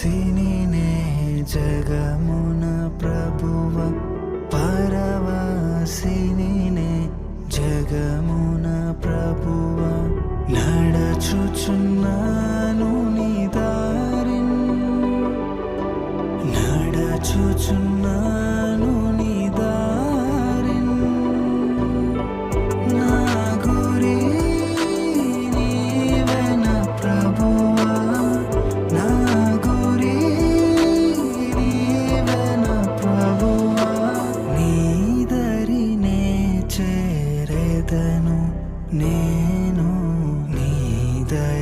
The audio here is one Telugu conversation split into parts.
తెలిసి నేనే జగము day.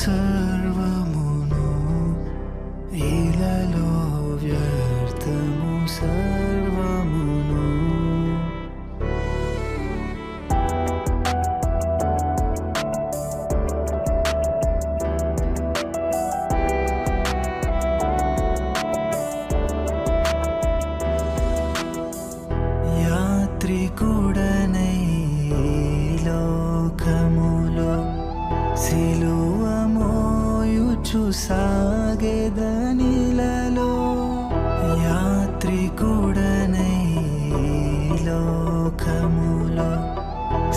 సర్వమును ఇలలో వ్యర్థము సర్వమును. యాత్రికుడనై లోకములో శిలు యేసు సాగెదనిలలో యాత్రికుడనై లోకములో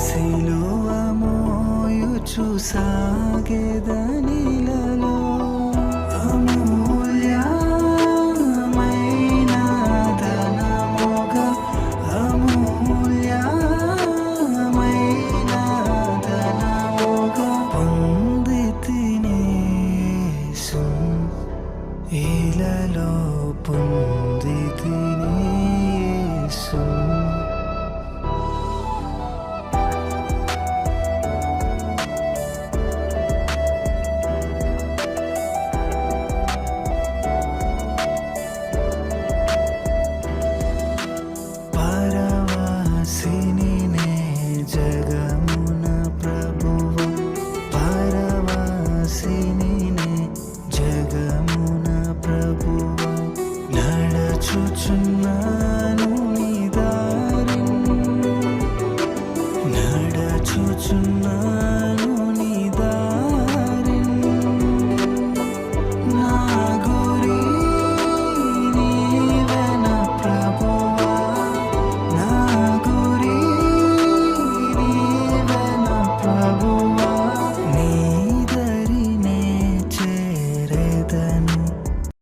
సిలువ మోయుచు సాగెదనిలలో నీలలో పొంగు 只能